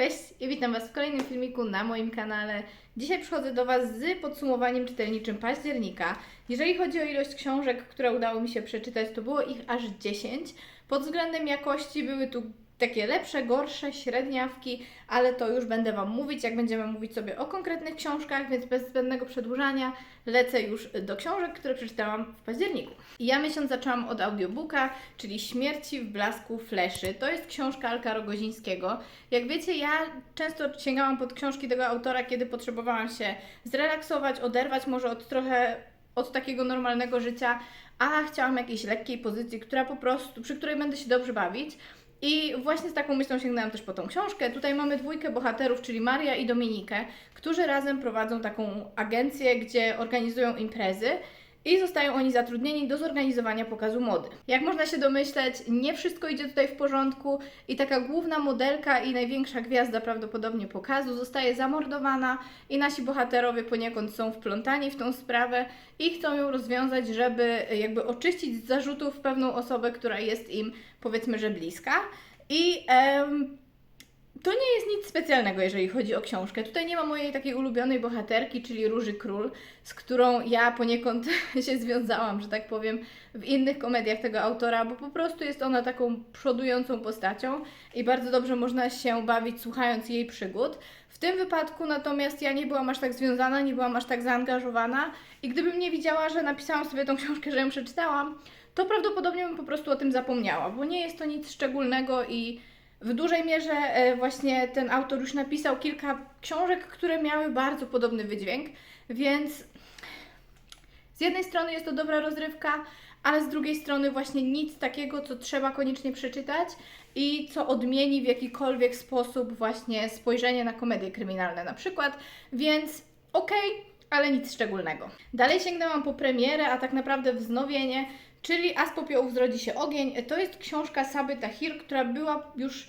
Cześć i witam Was w kolejnym filmiku na moim kanale. Dzisiaj przychodzę do Was z podsumowaniem czytelniczym października. Jeżeli chodzi o ilość książek, które udało mi się przeczytać, to było ich aż 10. Pod względem jakości były tu takie lepsze, gorsze, średniawki, ale to już będę Wam mówić, jak będziemy mówić sobie o konkretnych książkach, więc bez zbędnego przedłużania lecę już do książek, które przeczytałam w październiku. I ja miesiąc zaczęłam od audiobooka, czyli Śmierci w blasku fleszy. To jest książka Alka Rogozińskiego. Jak wiecie, ja często sięgałam pod książki tego autora, kiedy potrzebowałam się zrelaksować, oderwać może od trochę od takiego normalnego życia, a chciałam jakiejś lekkiej pozycji, która po prostu, przy której będę się dobrze bawić. I właśnie z taką myślą sięgnęłam też po tą książkę. Tutaj mamy dwójkę bohaterów, czyli Maria i Dominikę, którzy razem prowadzą taką agencję, gdzie organizują imprezy. I zostają oni zatrudnieni do zorganizowania pokazu mody. Jak można się domyśleć, nie wszystko idzie tutaj w porządku i taka główna modelka i największa gwiazda prawdopodobnie pokazu zostaje zamordowana i nasi bohaterowie poniekąd są wplątani w tą sprawę i chcą ją rozwiązać, żeby jakby oczyścić z zarzutów pewną osobę, która jest im powiedzmy, że bliska. I em, to nie jest nic specjalnego, jeżeli chodzi o książkę. Tutaj nie ma mojej takiej ulubionej bohaterki, czyli Róży Król, z którą ja poniekąd się związałam, że tak powiem, w innych komediach tego autora, bo po prostu jest ona taką przodującą postacią i bardzo dobrze można się bawić słuchając jej przygód. W tym wypadku natomiast ja nie byłam aż tak związana, nie byłam aż tak zaangażowana i gdybym nie widziała, że napisałam sobie tą książkę, że ją przeczytałam, to prawdopodobnie bym po prostu o tym zapomniała, bo nie jest to nic szczególnego i w dużej mierze e, właśnie ten autor już napisał kilka książek, które miały bardzo podobny wydźwięk, więc z jednej strony jest to dobra rozrywka, ale z drugiej strony właśnie nic takiego, co trzeba koniecznie przeczytać i co odmieni w jakikolwiek sposób właśnie spojrzenie na komedie kryminalne na przykład, więc okej, ale nic szczególnego. Dalej sięgnęłam po premierę, a tak naprawdę wznowienie, czyli A z popiołów zrodzi się ogień. To jest książka Saby Tahir, która była już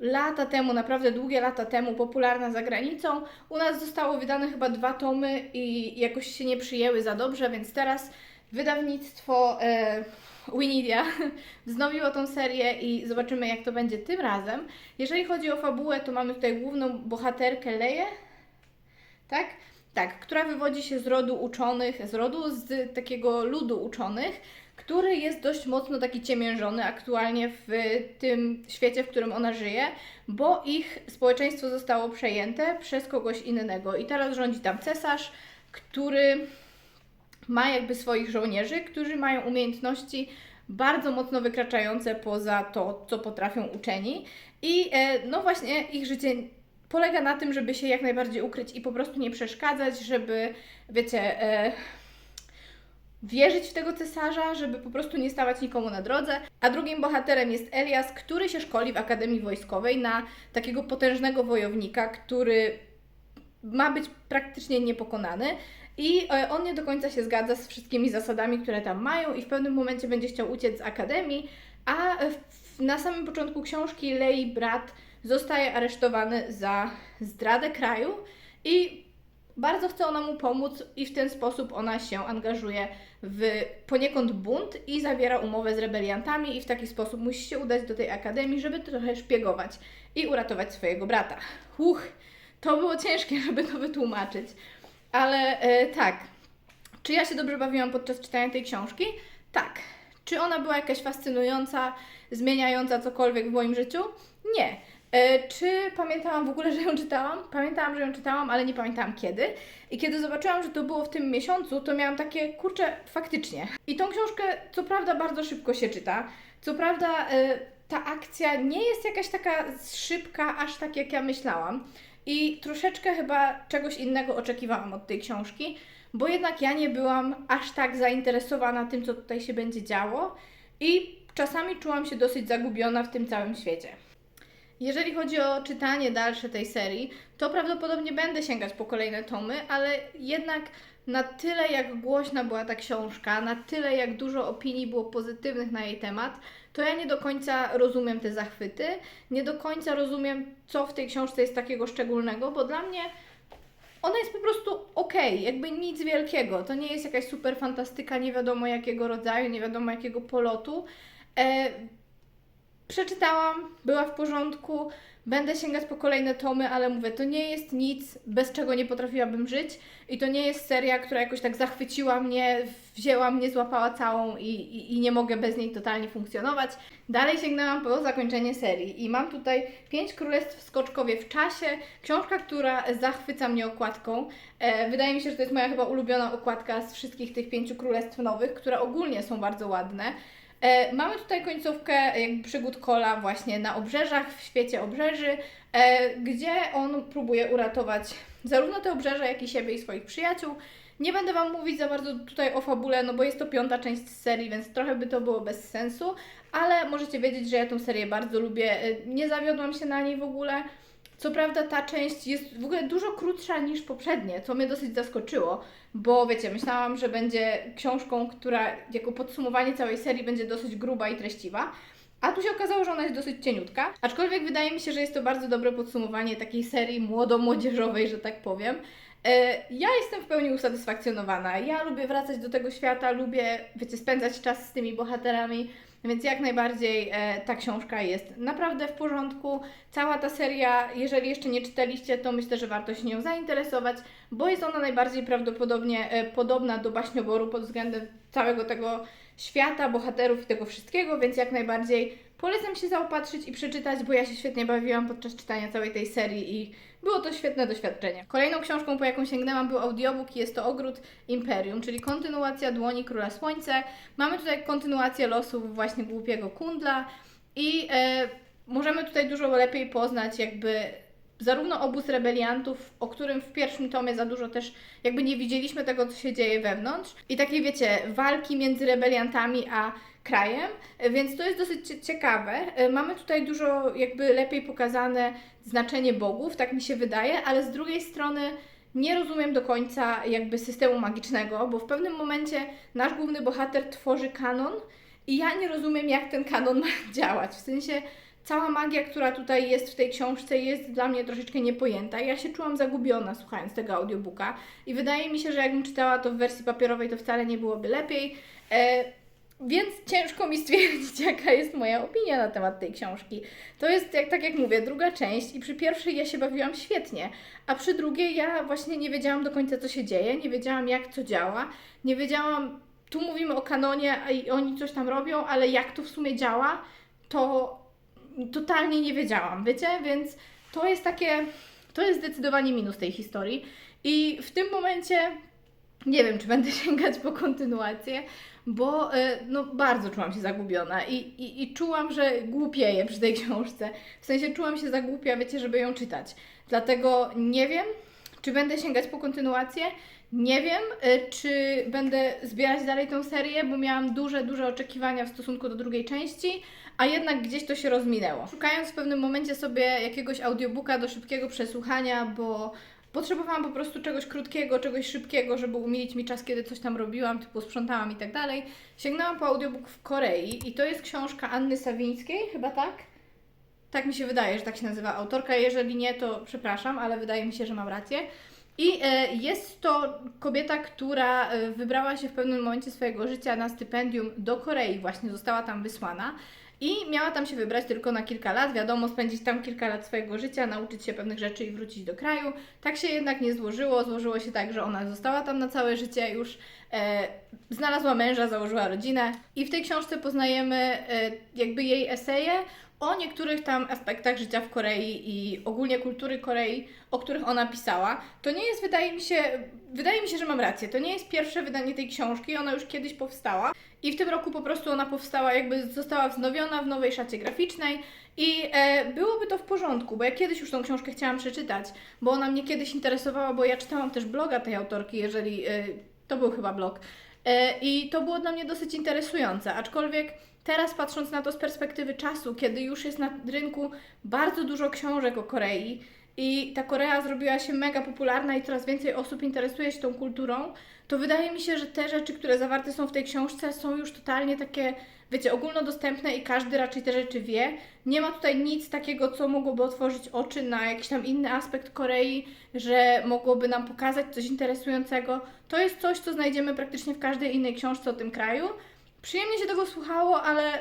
lata temu, naprawdę długie lata temu, popularna za granicą. U nas zostało wydane chyba dwa tomy i jakoś się nie przyjęły za dobrze, więc teraz wydawnictwo e, Winidia wznowiło tą serię i zobaczymy jak to będzie tym razem. Jeżeli chodzi o fabułę, to mamy tutaj główną bohaterkę Leję, tak? Tak, która wywodzi się z rodu uczonych, z rodu z takiego ludu uczonych, który jest dość mocno taki ciemiężony aktualnie w tym świecie, w którym ona żyje, bo ich społeczeństwo zostało przejęte przez kogoś innego. I teraz rządzi tam cesarz, który ma jakby swoich żołnierzy, którzy mają umiejętności bardzo mocno wykraczające poza to, co potrafią uczeni. I e, no właśnie ich życie polega na tym, żeby się jak najbardziej ukryć i po prostu nie przeszkadzać, żeby, wiecie, e, wierzyć w tego cesarza, żeby po prostu nie stawać nikomu na drodze. A drugim bohaterem jest Elias, który się szkoli w Akademii Wojskowej na takiego potężnego wojownika, który ma być praktycznie niepokonany. I e, on nie do końca się zgadza z wszystkimi zasadami, które tam mają, i w pewnym momencie będzie chciał uciec z akademii, a na samym początku książki Lei brat zostaje aresztowany za zdradę kraju i bardzo chce ona mu pomóc i w ten sposób ona się angażuje w poniekąd bunt i zawiera umowę z rebeliantami i w taki sposób musi się udać do tej akademii, żeby trochę szpiegować i uratować swojego brata. Uch, to było ciężkie, żeby to wytłumaczyć. Ale e, tak, czy ja się dobrze bawiłam podczas czytania tej książki? Tak. Czy ona była jakaś fascynująca, zmieniająca cokolwiek w moim życiu? Nie. E, czy pamiętałam w ogóle, że ją czytałam? Pamiętałam, że ją czytałam, ale nie pamiętałam kiedy. I kiedy zobaczyłam, że to było w tym miesiącu, to miałam takie, kurczę, faktycznie. I tą książkę, co prawda, bardzo szybko się czyta. Co prawda, e, ta akcja nie jest jakaś taka szybka, aż tak jak ja myślałam. I troszeczkę chyba czegoś innego oczekiwałam od tej książki, bo jednak ja nie byłam aż tak zainteresowana tym, co tutaj się będzie działo. I czasami czułam się dosyć zagubiona w tym całym świecie. Jeżeli chodzi o czytanie dalsze tej serii, to prawdopodobnie będę sięgać po kolejne tomy, ale jednak na tyle jak głośna była ta książka, na tyle jak dużo opinii było pozytywnych na jej temat, to ja nie do końca rozumiem te zachwyty, nie do końca rozumiem, co w tej książce jest takiego szczególnego, bo dla mnie ona jest po prostu okej, jakby nic wielkiego. To nie jest jakaś super fantastyka, nie wiadomo jakiego rodzaju, nie wiadomo jakiego polotu. E, przeczytałam, była w porządku. Będę sięgać po kolejne tomy, ale mówię, to nie jest nic, bez czego nie potrafiłabym żyć. I to nie jest seria, która jakoś tak zachwyciła mnie, wzięła mnie, złapała całą i, i, i nie mogę bez niej totalnie funkcjonować. Dalej sięgnęłam po zakończenie serii i mam tutaj Pięć Królestw Skoczkowie w czasie. Książka, która zachwyca mnie okładką. E, wydaje mi się, że to jest moja chyba ulubiona okładka z wszystkich tych pięciu królestw nowych, które ogólnie są bardzo ładne. E, mamy tutaj końcówkę jakby przygód Kola właśnie na obrzeżach, w świecie obrzeży, e, gdzie on próbuje uratować zarówno te obrzeża, jak i siebie i swoich przyjaciół. Nie będę Wam mówić za bardzo tutaj o fabule, no bo jest to piąta część serii, więc trochę by to było bez sensu, ale możecie wiedzieć, że ja tą serię bardzo lubię. E, Nie zawiodłam się na niej w ogóle. Co prawda ta część jest w ogóle dużo krótsza niż poprzednie, co mnie dosyć zaskoczyło, bo wiecie, myślałam, że będzie książką, która jako podsumowanie całej serii będzie dosyć gruba i treściwa, a tu się okazało, że ona jest dosyć cieniutka, aczkolwiek wydaje mi się, że jest to bardzo dobre podsumowanie takiej serii młodo-młodzieżowej, że tak powiem. E, Ja jestem w pełni usatysfakcjonowana. Ja lubię wracać do tego świata, lubię, wiecie, spędzać czas z tymi bohaterami, więc jak najbardziej e, ta książka jest naprawdę w porządku. Cała ta seria, jeżeli jeszcze nie czytaliście, to myślę, że warto się nią zainteresować, bo jest ona najbardziej prawdopodobnie e, podobna do baśnioboru pod względem całego tego świata, bohaterów i tego wszystkiego, więc jak najbardziej polecam się zaopatrzyć i przeczytać, bo ja się świetnie bawiłam podczas czytania całej tej serii i było to świetne doświadczenie. Kolejną książką, po jaką sięgnęłam, był audiobook i jest to Ogród Imperium, czyli kontynuacja Dłoni Króla Słońce. Mamy tutaj kontynuację losów właśnie głupiego kundla i e, możemy tutaj dużo lepiej poznać jakby zarówno obóz rebeliantów, o którym w pierwszym tomie za dużo też jakby nie widzieliśmy tego, co się dzieje wewnątrz i takiej, wiecie, walki między rebeliantami a krajem, więc to jest dosyć cie- ciekawe. E, Mamy tutaj dużo jakby lepiej pokazane znaczenie bogów, tak mi się wydaje, ale z drugiej strony nie rozumiem do końca jakby systemu magicznego, bo w pewnym momencie nasz główny bohater tworzy kanon i ja nie rozumiem, jak ten kanon ma działać. W sensie cała magia, która tutaj jest w tej książce, jest dla mnie troszeczkę niepojęta. Ja się czułam zagubiona słuchając tego audiobooka i wydaje mi się, że jakbym czytała to w wersji papierowej, to wcale nie byłoby lepiej. E, więc ciężko mi stwierdzić, jaka jest moja opinia na temat tej książki. To jest, jak, tak jak mówię, druga część i przy pierwszej ja się bawiłam świetnie, a przy drugiej ja właśnie nie wiedziałam do końca, co się dzieje, nie wiedziałam, jak co działa, nie wiedziałam, tu mówimy o kanonie i oni coś tam robią, ale jak to w sumie działa, to totalnie nie wiedziałam, wiecie? Więc to jest takie, to jest zdecydowanie minus tej historii i w tym momencie nie wiem, czy będę sięgać po kontynuację, bo e, no, bardzo czułam się zagubiona i, i, i czułam, że głupieję przy tej książce. W sensie czułam się za głupia, wiecie, żeby ją czytać. Dlatego nie wiem, czy będę sięgać po kontynuację. Nie wiem, e, czy będę zbierać dalej tą serię, bo miałam duże, duże oczekiwania w stosunku do drugiej części, a jednak gdzieś to się rozminęło. Szukając w pewnym momencie sobie jakiegoś audiobooka do szybkiego przesłuchania, bo Potrzebowałam po prostu czegoś krótkiego, czegoś szybkiego, żeby umilić mi czas, kiedy coś tam robiłam, typu sprzątałam i tak dalej. Sięgnęłam po audiobook w Korei i to jest książka Anny Sawińskiej, chyba tak? Tak mi się wydaje, że tak się nazywa autorka. Jeżeli nie, to przepraszam, ale wydaje mi się, że mam rację. I e, jest to kobieta, która e, wybrała się w pewnym momencie swojego życia na stypendium do Korei, właśnie została tam wysłana. I miała tam się wybrać tylko na kilka lat, wiadomo, spędzić tam kilka lat swojego życia, nauczyć się pewnych rzeczy i wrócić do kraju. Tak się jednak nie złożyło. Złożyło się tak, że ona została tam na całe życie już, e, znalazła męża, założyła rodzinę. I w tej książce poznajemy e, jakby jej eseje o niektórych tam aspektach życia w Korei i ogólnie kultury Korei, o których ona pisała. To nie jest, wydaje mi się, wydaje mi się, że mam rację. To nie jest pierwsze wydanie tej książki, ona już kiedyś powstała. I w tym roku po prostu ona powstała, jakby została wznowiona w nowej szacie graficznej i e, byłoby to w porządku, bo ja kiedyś już tą książkę chciałam przeczytać, bo ona mnie kiedyś interesowała, bo ja czytałam też bloga tej autorki, jeżeli e, to był chyba blog. E, I to było dla mnie dosyć interesujące, aczkolwiek teraz patrząc na to z perspektywy czasu, kiedy już jest na rynku bardzo dużo książek o Korei i ta Korea zrobiła się mega popularna i coraz więcej osób interesuje się tą kulturą, to wydaje mi się, że te rzeczy, które zawarte są w tej książce, są już totalnie takie, wiecie, ogólnodostępne i każdy raczej te rzeczy wie. Nie ma tutaj nic takiego, co mogłoby otworzyć oczy na jakiś tam inny aspekt Korei, że mogłoby nam pokazać coś interesującego. To jest coś, co znajdziemy praktycznie w każdej innej książce o tym kraju. Przyjemnie się tego słuchało, ale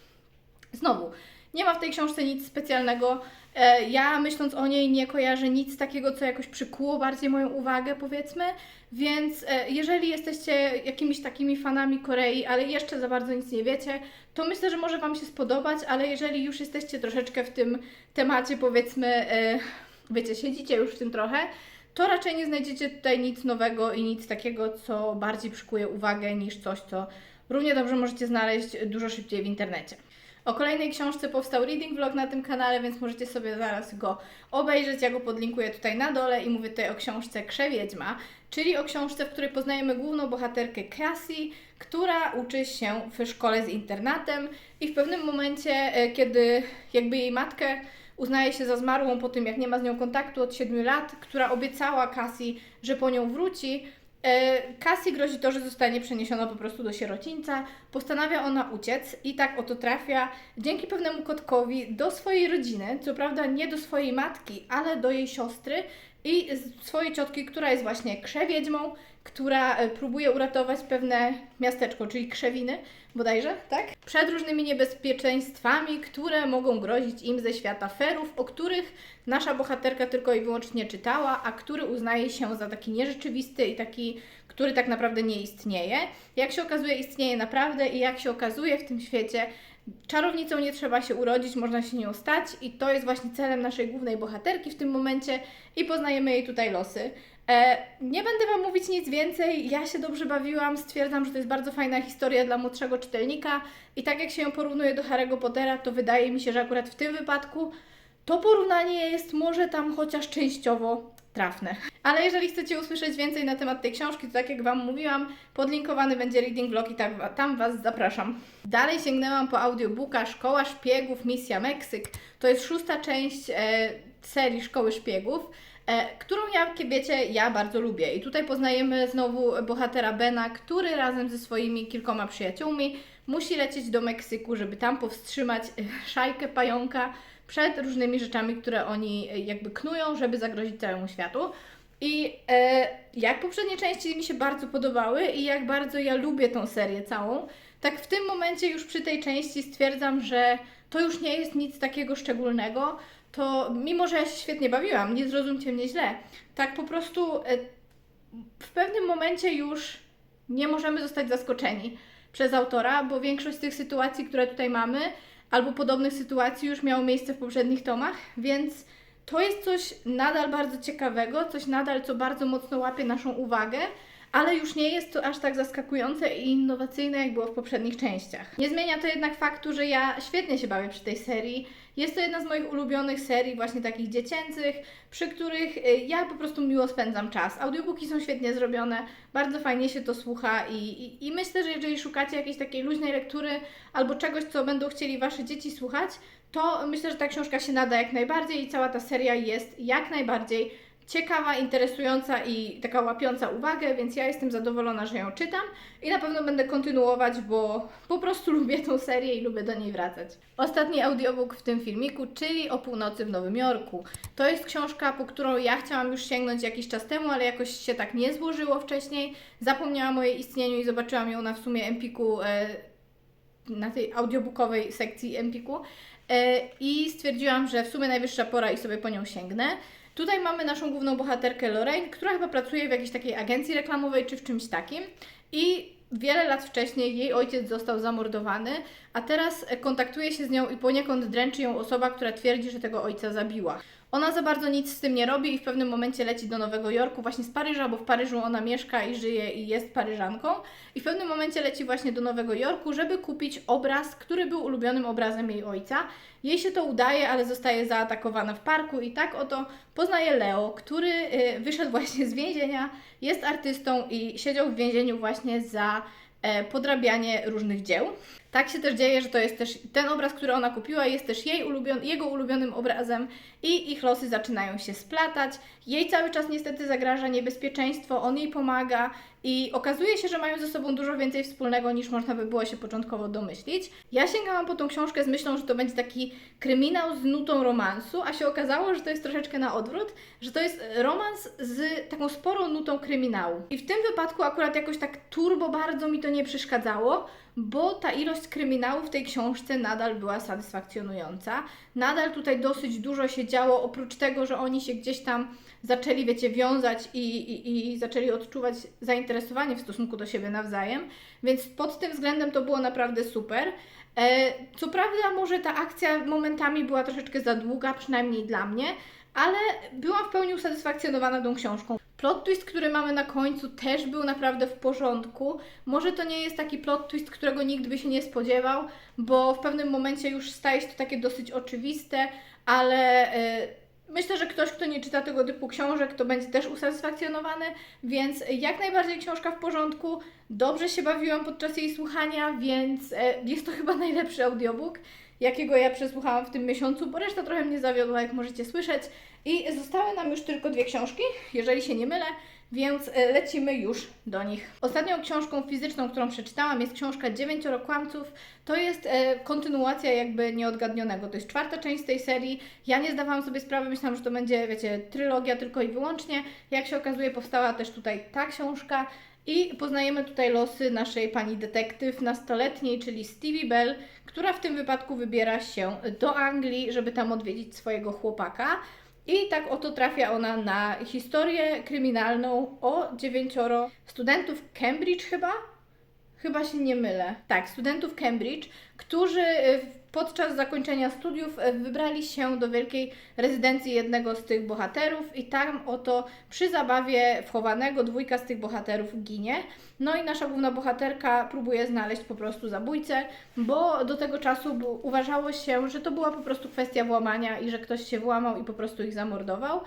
znowu, Nie ma w tej książce nic specjalnego. E, Ja myśląc o niej nie kojarzę nic takiego, co jakoś przykuło bardziej moją uwagę, powiedzmy. Więc e, jeżeli jesteście jakimiś takimi fanami Korei, ale jeszcze za bardzo nic nie wiecie, to myślę, że może Wam się spodobać, ale jeżeli już jesteście troszeczkę w tym temacie, powiedzmy, e, wiecie, siedzicie już w tym trochę, to raczej nie znajdziecie tutaj nic nowego i nic takiego, co bardziej przykuje uwagę niż coś, co równie dobrze możecie znaleźć dużo szybciej w internecie. O kolejnej książce powstał reading vlog na tym kanale, więc możecie sobie zaraz go obejrzeć. Ja go podlinkuję tutaj na dole i mówię tutaj o książce Krzewiedźma, czyli o książce, w której poznajemy główną bohaterkę Cassie, która uczy się w szkole z internatem i w pewnym momencie, e, kiedy jakby jej matkę uznaje się za zmarłą po tym, jak nie ma z nią kontaktu od 7 lat, która obiecała Cassie, że po nią wróci, E, Cassie grozi to, że zostanie przeniesiona po prostu do sierocińca. Postanawia ona uciec i tak oto trafia dzięki pewnemu kotkowi do swojej rodziny. Co prawda nie do swojej matki, ale do jej siostry i swojej ciotki, która jest właśnie krzewiedźmą, która e, próbuje uratować pewne miasteczko, czyli krzewiny bodajże, tak? Przed różnymi niebezpieczeństwami, które mogą grozić im ze świata ferów, o których nasza bohaterka tylko i wyłącznie czytała, a który uznaje się za taki nierzeczywisty i taki, który tak naprawdę nie istnieje. Jak się okazuje, istnieje naprawdę i jak się okazuje w tym świecie, czarownicą nie trzeba się urodzić, można się nią stać i to jest właśnie celem naszej głównej bohaterki w tym momencie i poznajemy jej tutaj losy. E, nie będę Wam mówić nic więcej, ja się dobrze bawiłam, stwierdzam, że to jest bardzo fajna historia dla młodszego czytelnika i tak jak się ją porównuje do Harry'ego Pottera, to wydaje mi się, że akurat w tym wypadku to porównanie jest może tam chociaż częściowo trafne. Ale jeżeli chcecie usłyszeć więcej na temat tej książki, to tak jak Wam mówiłam, podlinkowany będzie reading vlog i tak, tam Was zapraszam. Dalej sięgnęłam po audiobooka Szkoła Szpiegów, Misja Meksyk. To jest szósta część e, serii Szkoły Szpiegów, którą ja, jak wiecie, ja bardzo lubię. I tutaj poznajemy znowu bohatera Bena, który razem ze swoimi kilkoma przyjaciółmi musi lecieć do Meksyku, żeby tam powstrzymać e, szajkę pająka przed różnymi rzeczami, które oni e, jakby knują, żeby zagrozić całemu światu. I e, jak poprzednie części mi się bardzo podobały i jak bardzo ja lubię tą serię całą, tak w tym momencie już przy tej części stwierdzam, że to już nie jest nic takiego szczególnego. To mimo, że ja się świetnie bawiłam, nie zrozumcie mnie źle, tak po prostu e, w pewnym momencie już nie możemy zostać zaskoczeni przez autora, bo większość z tych sytuacji, które tutaj mamy, albo podobnych sytuacji już miało miejsce w poprzednich tomach, więc to jest coś nadal bardzo ciekawego, coś nadal, co bardzo mocno łapie naszą uwagę, ale już nie jest to aż tak zaskakujące i innowacyjne, jak było w poprzednich częściach. Nie zmienia to jednak faktu, że ja świetnie się bawię przy tej serii. Jest to jedna z moich ulubionych serii, właśnie takich dziecięcych, przy których y, ja po prostu miło spędzam czas. Audiobooki są świetnie zrobione, bardzo fajnie się to słucha i, i, i myślę, że jeżeli szukacie jakiejś takiej luźnej lektury albo czegoś, co będą chcieli Wasze dzieci słuchać, to myślę, że ta książka się nada jak najbardziej i cała ta seria jest jak najbardziej ciekawa, interesująca i taka łapiąca uwagę, więc ja jestem zadowolona, że ją czytam i na pewno będę kontynuować, bo po prostu lubię tą serię i lubię do niej wracać. Ostatni audiobook w tym filmiku, czyli o północy w Nowym Jorku. To jest książka, po którą ja chciałam już sięgnąć jakiś czas temu, ale jakoś się tak nie złożyło wcześniej. Zapomniałam o jej istnieniu i zobaczyłam ją na w sumie Empiku, e, na tej audiobookowej sekcji Empiku e, i stwierdziłam, że w sumie najwyższa pora i sobie po nią sięgnę. Tutaj mamy naszą główną bohaterkę Lorraine, która chyba pracuje w jakiejś takiej agencji reklamowej czy w czymś takim i wiele lat wcześniej jej ojciec został zamordowany, a teraz kontaktuje się z nią i poniekąd dręczy ją osoba, która twierdzi, że tego ojca zabiła. Ona za bardzo nic z tym nie robi i w pewnym momencie leci do Nowego Jorku, właśnie z Paryża, bo w Paryżu ona mieszka i żyje i jest Paryżanką. I w pewnym momencie leci właśnie do Nowego Jorku, żeby kupić obraz, który był ulubionym obrazem jej ojca. Jej się to udaje, ale zostaje zaatakowana w parku i tak oto poznaje Leo, który y, wyszedł właśnie z więzienia, jest artystą i siedział w więzieniu właśnie za podrabianie różnych dzieł. Tak się też dzieje, że to jest też ten obraz, który ona kupiła, jest też jej ulubion, jego ulubionym obrazem i ich losy zaczynają się splatać. Jej cały czas niestety zagraża niebezpieczeństwo, on jej pomaga i okazuje się, że mają ze sobą dużo więcej wspólnego niż można by było się początkowo domyślić. Ja sięgałam po tą książkę z myślą, że to będzie taki kryminał z nutą romansu, a się okazało, że to jest troszeczkę na odwrót, że to jest romans z taką sporą nutą kryminału. I w tym wypadku akurat jakoś tak turbo bardzo mi to nie przeszkadzało, bo ta ilość kryminału w tej książce nadal była satysfakcjonująca. Nadal tutaj dosyć dużo się działo, oprócz tego, że oni się gdzieś tam zaczęli, wiecie, wiązać i, i, i zaczęli odczuwać zainteresowanie w stosunku do siebie nawzajem, więc pod tym względem to było naprawdę super. E, co prawda, może ta akcja momentami była troszeczkę za długa, przynajmniej dla mnie, ale byłam w pełni usatysfakcjonowana tą książką. Plot twist, który mamy na końcu, też był naprawdę w porządku. Może to nie jest taki plot twist, którego nikt by się nie spodziewał, bo w pewnym momencie już staje się to takie dosyć oczywiste, ale e, myślę, że ktoś, kto nie czyta tego typu książek, to będzie też usatysfakcjonowany, więc jak najbardziej książka w porządku. Dobrze się bawiłam podczas jej słuchania, więc e, jest to chyba najlepszy audiobook, jakiego ja przesłuchałam w tym miesiącu, bo reszta trochę mnie zawiodła, jak możecie słyszeć. I zostały nam już tylko dwie książki, jeżeli się nie mylę, więc e, lecimy już do nich. Ostatnią książką fizyczną, którą przeczytałam, jest książka Dziewięcioro Kłamców. To jest e, kontynuacja jakby nieodgadnionego. To jest czwarta część tej serii. Ja nie zdawałam sobie sprawy, myślałam, że to będzie, wiecie, trylogia tylko i wyłącznie. Jak się okazuje, powstała też tutaj ta książka. I poznajemy tutaj losy naszej pani detektyw nastoletniej, czyli Stevie Bell, która w tym wypadku wybiera się do Anglii, żeby tam odwiedzić swojego chłopaka. I tak oto trafia ona na historię kryminalną o dziewięcioro studentów Cambridge chyba? Chyba się nie mylę. Tak, studentów Cambridge, którzy podczas zakończenia studiów y, wybrali się do wielkiej rezydencji jednego z tych bohaterów i tam oto przy zabawie wchowanego dwójka z tych bohaterów ginie. No i nasza główna bohaterka próbuje znaleźć po prostu zabójcę, bo do tego czasu uważało się, że to była po prostu kwestia włamania i że ktoś się włamał i po prostu ich zamordował.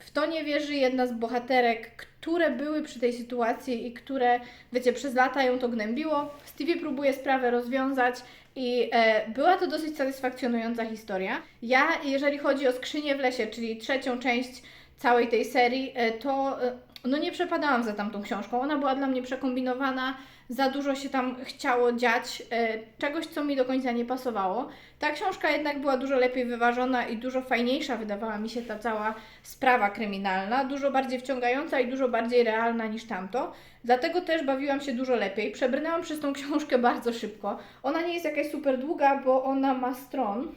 W to nie wierzy jedna z bohaterek, które były przy tej sytuacji i które, wiecie, przez lata ją to gnębiło. Stevie próbuje sprawę rozwiązać i e, była to dosyć satysfakcjonująca historia. Ja, jeżeli chodzi o Skrzynię w lesie, czyli trzecią część całej tej serii, e, to e, no nie przepadałam za tamtą książką. Ona była dla mnie przekombinowana, za dużo się tam chciało dziać, e, czegoś, co mi do końca nie pasowało. Ta książka jednak była dużo lepiej wyważona i dużo fajniejsza wydawała mi się ta cała sprawa kryminalna, dużo bardziej wciągająca i dużo bardziej realna niż tamto. Dlatego też bawiłam się dużo lepiej. Przebrnęłam przez tą książkę bardzo szybko. Ona nie jest jakaś super długa, bo ona ma stron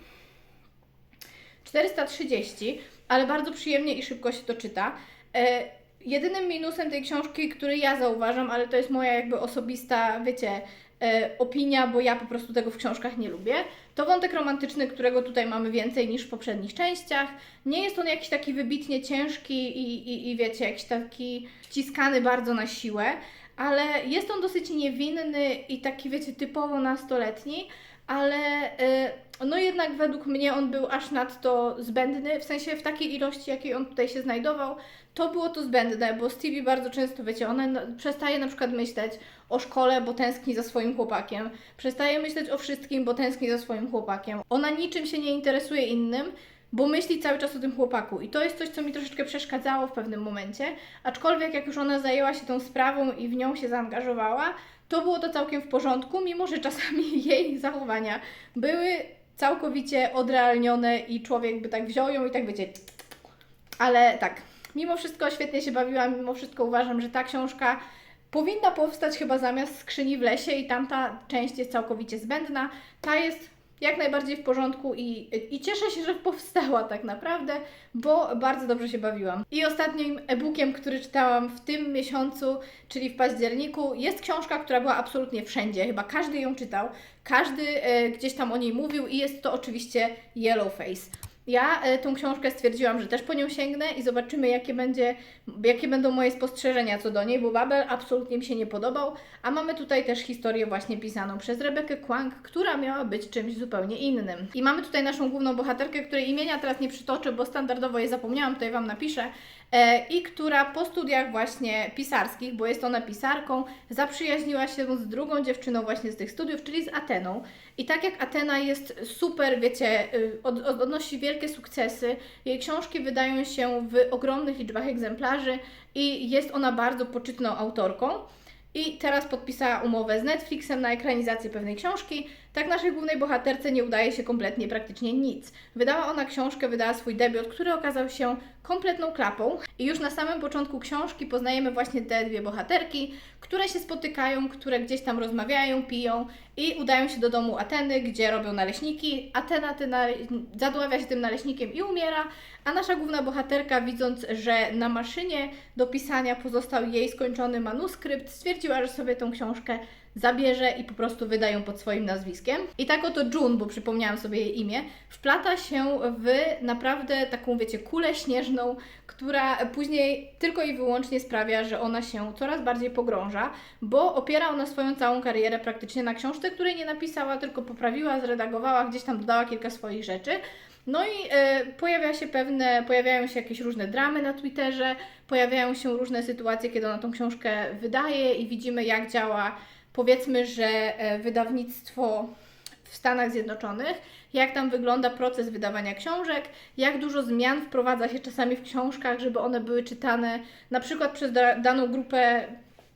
430, ale bardzo przyjemnie i szybko się to czyta. Jedynym minusem tej książki, który ja zauważam, ale to jest moja jakby osobista, wiecie, e, opinia, bo ja po prostu tego w książkach nie lubię, to wątek romantyczny, którego tutaj mamy więcej niż w poprzednich częściach. Nie jest on jakiś taki wybitnie ciężki i, i, i wiecie, jakiś taki wciskany bardzo na siłę, ale jest on dosyć niewinny i taki, wiecie, typowo nastoletni, ale e, no jednak według mnie on był aż nadto zbędny, w sensie w takiej ilości, jakiej on tutaj się znajdował, to było to zbędne, bo Stevie bardzo często, wiecie, ona na- przestaje na przykład myśleć o szkole, bo tęskni za swoim chłopakiem, przestaje myśleć o wszystkim, bo tęskni za swoim chłopakiem. Ona niczym się nie interesuje innym, bo myśli cały czas o tym chłopaku. I to jest coś, co mi troszeczkę przeszkadzało w pewnym momencie. Aczkolwiek, jak już ona zajęła się tą sprawą i w nią się zaangażowała, to było to całkiem w porządku, mimo że czasami jej zachowania były całkowicie odrealnione i człowiek by tak wziął ją i tak wiecie. Ale tak, mimo wszystko świetnie się bawiłam, mimo wszystko uważam, że ta książka powinna powstać chyba zamiast skrzyni w lesie i tamta część jest całkowicie zbędna. Ta jest jak najbardziej w porządku i, i cieszę się, że powstała tak naprawdę, bo bardzo dobrze się bawiłam. I ostatnim e-bookiem, który czytałam w tym miesiącu, czyli w październiku, jest książka, która była absolutnie wszędzie. Chyba każdy ją czytał, każdy e, gdzieś tam o niej mówił i jest to oczywiście Yellowface. Ja e, tą książkę stwierdziłam, że też po nią sięgnę i zobaczymy, jakie, będzie, jakie będą moje spostrzeżenia co do niej, bo Babel absolutnie mi się nie podobał, a mamy tutaj też historię właśnie pisaną przez Rebekę Kwang, która miała być czymś zupełnie innym. I mamy tutaj naszą główną bohaterkę, której imienia teraz nie przytoczę, bo standardowo je zapomniałam, tutaj Wam napiszę, e, i która po studiach właśnie pisarskich, bo jest ona pisarką, zaprzyjaźniła się z drugą dziewczyną właśnie z tych studiów, czyli z Ateną. I tak jak Atena jest super, wiecie, y, od, od, odnosi wielkie sukcesy, jej książki wydają się w ogromnych liczbach egzemplarzy i jest ona bardzo poczytną autorką. I teraz podpisała umowę z Netflixem na ekranizację pewnej książki. Tak naszej głównej bohaterce nie udaje się kompletnie praktycznie nic. Wydała ona książkę, wydała swój debiut, który okazał się kompletną klapą. I już na samym początku książki poznajemy właśnie te dwie bohaterki, które się spotykają, które gdzieś tam rozmawiają, piją i udają się do domu Ateny, gdzie robią naleśniki. Atena ty nale- zadławia się tym naleśnikiem i umiera, a nasza główna bohaterka, widząc, że na maszynie do pisania pozostał jej skończony manuskrypt, stwierdziła, że sobie tą książkę zabierze i po prostu wyda ją pod swoim nazwiskiem. I tak oto June, bo przypomniałam sobie jej imię, wplata się w naprawdę taką, wiecie, kulę śnieżną, która później tylko i wyłącznie sprawia, że ona się coraz bardziej pogrąża, bo opiera ona swoją całą karierę praktycznie na książce, której nie napisała, tylko poprawiła, zredagowała, gdzieś tam dodała kilka swoich rzeczy. No i e, pojawia się pewne, pojawiają się jakieś różne dramy na Twitterze, pojawiają się różne sytuacje, kiedy ona tą książkę wydaje i widzimy, jak działa, powiedzmy, że e, wydawnictwo w Stanach Zjednoczonych, jak tam wygląda proces wydawania książek, jak dużo zmian wprowadza się czasami w książkach, żeby one były czytane na przykład przez da- daną grupę,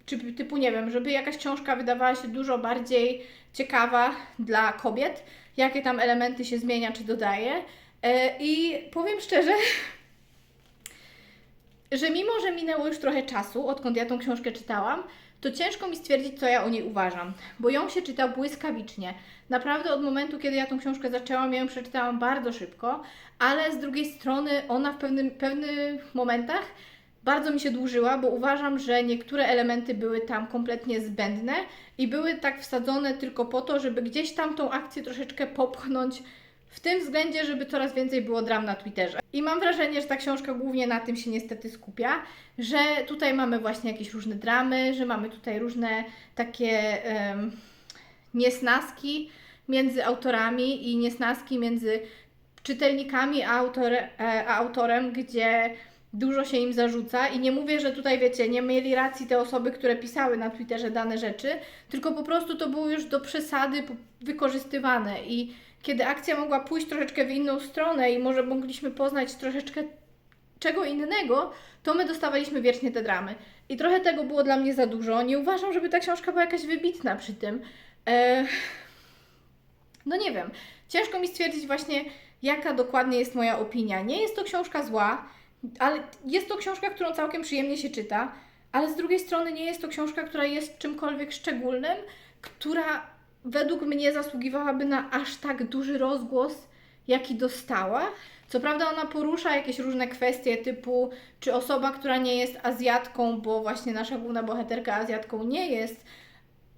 czy typu, nie wiem, żeby jakaś książka wydawała się dużo bardziej ciekawa dla kobiet, jakie tam elementy się zmienia czy dodaje. E, I powiem szczerze, że mimo, że minęło już trochę czasu, odkąd ja tą książkę czytałam, to ciężko mi stwierdzić, co ja o niej uważam, bo ją się czyta błyskawicznie. Naprawdę od momentu, kiedy ja tą książkę zaczęłam, ja ją przeczytałam bardzo szybko, ale z drugiej strony ona w pewnym, pewnych momentach bardzo mi się dłużyła, bo uważam, że niektóre elementy były tam kompletnie zbędne i były tak wsadzone tylko po to, żeby gdzieś tam tą akcję troszeczkę popchnąć w tym względzie, żeby coraz więcej było dram na Twitterze. I mam wrażenie, że ta książka głównie na tym się niestety skupia, że tutaj mamy właśnie jakieś różne dramy, że mamy tutaj różne takie em, niesnaski między autorami i niesnaski między czytelnikami a, e, a autorem, gdzie dużo się im zarzuca i nie mówię, że tutaj wiecie, nie mieli racji te osoby, które pisały na Twitterze dane rzeczy, tylko po prostu to było już do przesady wykorzystywane i kiedy akcja mogła pójść troszeczkę w inną stronę i może mogliśmy poznać troszeczkę czego innego, to my dostawaliśmy wiecznie te dramy. I trochę tego było dla mnie za dużo. Nie uważam, żeby ta książka była jakaś wybitna przy tym. E... No nie wiem. Ciężko mi stwierdzić właśnie, jaka dokładnie jest moja opinia. Nie jest to książka zła, ale jest to książka, którą całkiem przyjemnie się czyta, ale z drugiej strony nie jest to książka, która jest czymkolwiek szczególnym, która według mnie zasługiwałaby na aż tak duży rozgłos, jaki dostała. Co prawda ona porusza jakieś różne kwestie typu, czy osoba, która nie jest Azjatką, bo właśnie nasza główna bohaterka Azjatką nie jest,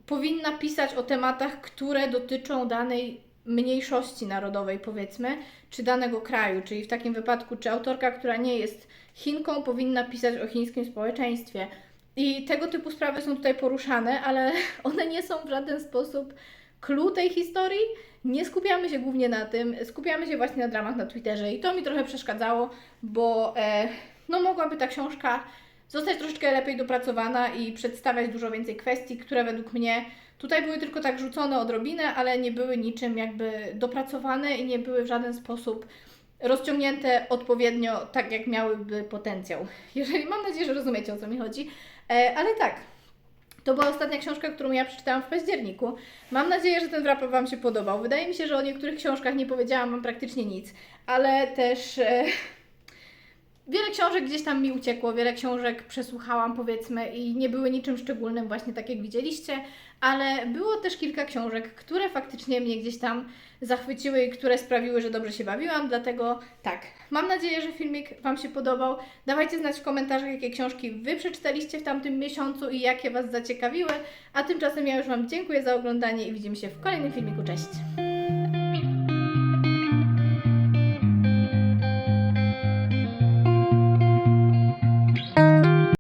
powinna pisać o tematach, które dotyczą danej mniejszości narodowej, powiedzmy, czy danego kraju. Czyli w takim wypadku, czy autorka, która nie jest Chinką, powinna pisać o chińskim społeczeństwie. I tego typu sprawy są tutaj poruszane, ale one nie są w żaden sposób clue tej historii. Nie skupiamy się głównie na tym, skupiamy się właśnie na dramach na Twitterze i to mi trochę przeszkadzało, bo e, no mogłaby ta książka zostać troszeczkę lepiej dopracowana i przedstawiać dużo więcej kwestii, które według mnie tutaj były tylko tak rzucone odrobinę, ale nie były niczym jakby dopracowane i nie były w żaden sposób rozciągnięte odpowiednio tak, jak miałyby potencjał. Jeżeli mam nadzieję, że rozumiecie o co mi chodzi, e, ale tak. To była ostatnia książka, którą ja przeczytałam w październiku. Mam nadzieję, że ten wrap Wam się podobał. Wydaje mi się, że o niektórych książkach nie powiedziałam Wam praktycznie nic, ale też e, wiele książek gdzieś tam mi uciekło, wiele książek przesłuchałam powiedzmy i nie były niczym szczególnym, właśnie tak jak widzieliście, ale było też kilka książek, które faktycznie mnie gdzieś tam zachwyciły i które sprawiły, że dobrze się bawiłam, dlatego tak, mam nadzieję, że filmik Wam się podobał. Dawajcie znać w komentarzach, jakie książki Wy przeczytaliście w tamtym miesiącu i jakie Was zaciekawiły, a tymczasem ja już Wam dziękuję za oglądanie i widzimy się w kolejnym filmiku, cześć!